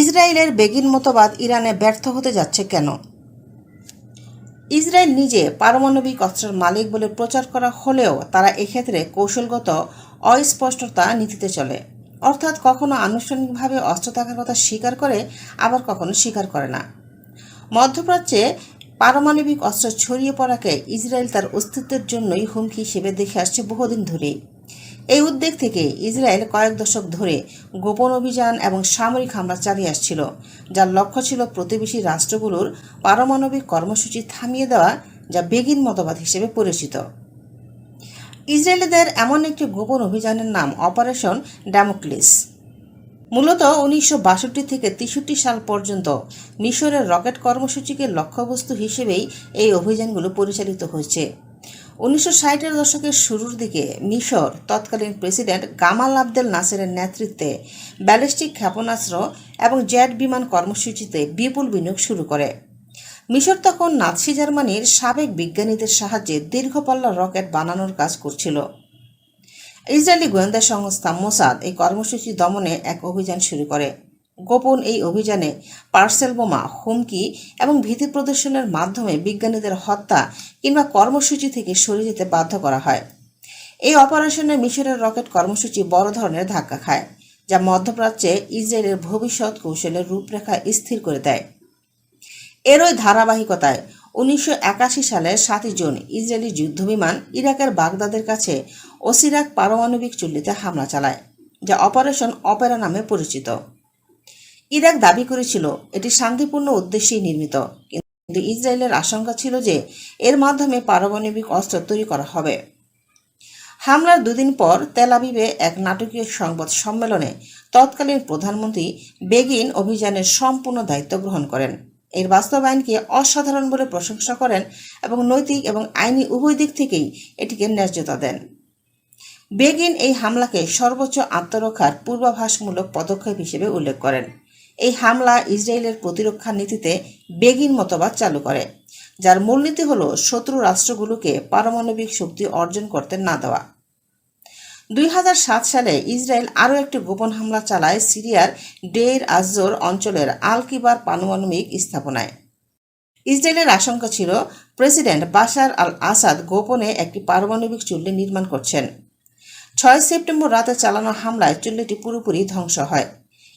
ইসরায়েলের বেগিন মতবাদ ইরানে ব্যর্থ হতে যাচ্ছে কেন? ইসরায়েল নিজে পারমাণবিক অস্ত্রের মালিক বলে প্রচার করা হলেও তারা এক্ষেত্রে কৌশলগত অস্পষ্টতা নীতিতে চলে। অর্থাৎ কখনো আনুষ্ঠানিকভাবে অস্ত্র থাকার কথা স্বীকার করে, আবার কখনো স্বীকার করে না। মধ্যপ্রাচ্যে পারমাণবিক অস্ত্র ছড়িয়ে পড়াকে ইসরায়েল তার অস্তিত্বের জন্যই হুমকি হিসেবে দেখে আসছে বহুদিন ধরেই। এই উদ্বেগ থেকে ইসরায়েল কয়েক দশক ধরে গোপন অভিযান এবং সামরিক হামলা চালিয়ে আসছিল, যার লক্ষ্য ছিল প্রতিবেশী রাষ্ট্রগুলোর পারমাণবিক কর্মসূচি থামিয়ে দেওয়া, যা বেগিন মতবাদ হিসেবে পরিচিত। ইসরায়েলিদের এমন একটি গোপন অভিযানের নাম অপারেশন ড্যামোক্লিস। মূলত উনিশশো বাষট্টি থেকে তেষট্টি সাল পর্যন্ত মিশরের রকেট কর্মসূচিকে লক্ষ্যবস্তু হিসেবেই এই অভিযানগুলো পরিচালিত হয়েছে। উনিশশো ষাটের দশকের শুরুর দিকে মিশর, তৎকালীন প্রেসিডেন্ট গামাল আবদেল নাসেরের নেতৃত্বে ব্যালিস্টিক ক্ষেপণাস্ত্র এবং জেট বিমান কর্মসূচিতে বিপুল বিনিয়োগ শুরু করে। মিশর তখন নাৎসি জার্মানির সাবেক বিজ্ঞানীদের সাহায্যে দীর্ঘপাল্লার রকেট বানানোর কাজ করছিল। ইসরায়েলি গোয়েন্দা সংস্থা মোসাদ এই কর্মসূচি দমনে এক অভিযান শুরু করে। গোপন এই অভিযানে পার্সেল বোমা, হুমকি এবং ভীতি প্রদর্শনের মাধ্যমে বিজ্ঞানীদের হত্যা কিংবা কর্মসূচি থেকে সরে যেতে বাধ্য করা হয়। এই অপারেশনে মিশরের রকেট কর্মসূচি বড় ধরনের ধাক্কা খায়, যা মধ্যপ্রাচ্যে ইসরায়েলের ভবিষ্যৎ কৌশলের রূপরেখা স্থির করে দেয়। এরই ধারাবাহিকতায় উনিশশো একাশি সালের সাতই জুন ইসরায়েলি যুদ্ধবিমান ইরাকের বাগদাদের কাছে ওসিরাক পারমাণবিক চুল্লিতে হামলা চালায়, যা অপারেশন অপেরা নামে পরিচিত। ইরাক দাবি করেছিল, এটি শান্তিপূর্ণ উদ্দেশ্যেই নির্মিত। কিন্তু ইসরায়েলের আশঙ্কা ছিল যে এর মাধ্যমে পারমাণবিক অস্ত্র তৈরি করা হবে। হামলার দুদিন পর তেলাবিবে এক নাটকীয় সংবাদ সম্মেলনে তৎকালীন প্রধানমন্ত্রী বেগিন অভিযানের সম্পূর্ণ দায়িত্ব গ্রহণ করেন। এর বাস্তবায়নকে অসাধারণ বলে প্রশংসা করেন এবং নৈতিক এবং আইনি উভয় দিক থেকেই এটিকে ন্যায্যতা দেন। বেগিন এই হামলাকে সর্বোচ্চ আত্মরক্ষার পূর্বাভাসমূলক পদক্ষেপ হিসেবে উল্লেখ করেন। এই হামলা ইসরায়েলের প্রতিরক্ষা নীতিতে বেগিন মতবাদ চালু করে, যার মূলনীতি হল শত্রু রাষ্ট্রগুলোকে পারমাণবিক শক্তি অর্জন করতে না দেওয়া। দুই হাজার সাত সালে ইসরায়েল আরও একটি গোপন হামলা চালায় সিরিয়ার ডের আজোর অঞ্চলের আলকিবার পারমাণবিক স্থাপনায়। ইসরায়েলের আশঙ্কা ছিল প্রেসিডেন্ট বাশার আল আসাদ গোপনে একটি পারমাণবিক চুল্লি নির্মাণ করছেন। ছয় সেপ্টেম্বর রাতে চালানো হামলায় চুল্লিটি পুরোপুরি ধ্বংস হয়।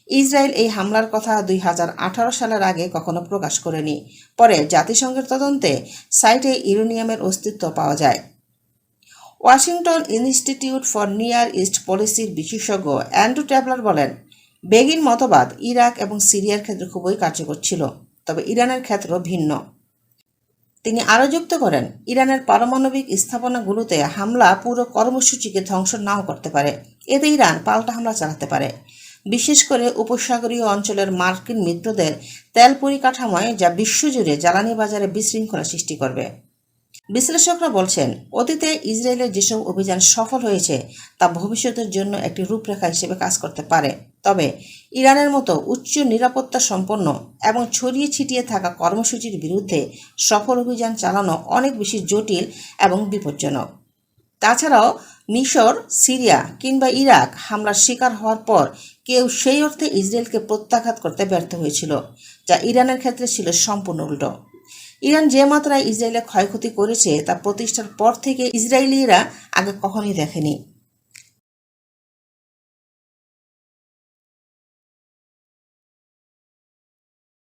ইসরায়েল এই হামলার কথা দুই হাজার আঠারো সালের আগে কখনো প্রকাশ করেনি। পরে জাতিসংঘের তদন্তে সাইটে ইউরেনিয়ামের অস্তিত্ব পাওয়া যায়। Washington Institute for Near East পলিসির বিশেষজ্ঞ অ্যান্ড্রু ট্যাবলার বলেন, বেগিন মতবাদ ইরাক এবং সিরিয়ার ক্ষেত্রে খুবই কার্যকর ছিল, তবে ইরানের ক্ষেত্র ভিন্ন। তিনি আরও যুক্ত করেন, ইরানের পারমাণবিক স্থাপনাগুলোতে হামলা পুরো কর্মসূচিকে ধ্বংস নাও করতে পারে। এতে ইরান পাল্টা হামলা চালাতে পারে। বিশেষ করে উপসাগরীয় অঞ্চলের মার্কিন মিত্রদের তেল পরিকাঠামোয় যা বিশ্বজুড়ে জ্বালানি বাজারে বিশৃঙ্খলা সৃষ্টি করবে। বিশ্লেষকরা বলছেন, অতীতে ইসরায়েলের যেসব অভিযান সফল হয়েছে, তা ভবিষ্যতের জন্য একটি রূপরেখা হিসেবে কাজ করতে পারে। তবে ইরানের মতো উচ্চ নিরাপত্তা সম্পন্ন এবং ছড়িয়ে ছিটিয়ে থাকা কর্মসূচির বিরুদ্ধে সফল অভিযান চালানো অনেক বেশি জটিল এবং বিপজ্জনক। তাছাড়াও মিশর, সিরিয়া কিংবা ইরাক হামলার শিকার হওয়ার পর কেউ সেই অর্থে ইসরায়েলকে প্রত্যাঘাত করতে ব্যর্থ হয়েছিল, যা ইরানের ক্ষেত্রে ছিল সম্পূর্ণ উল্টো। ইরান যে মাত্রায় ইসরায়েলে ক্ষয়ক্ষতি করেছে তা প্রতিষ্ঠার পর থেকে ইসরায়েলিরা আগে কখনোই দেখেনি।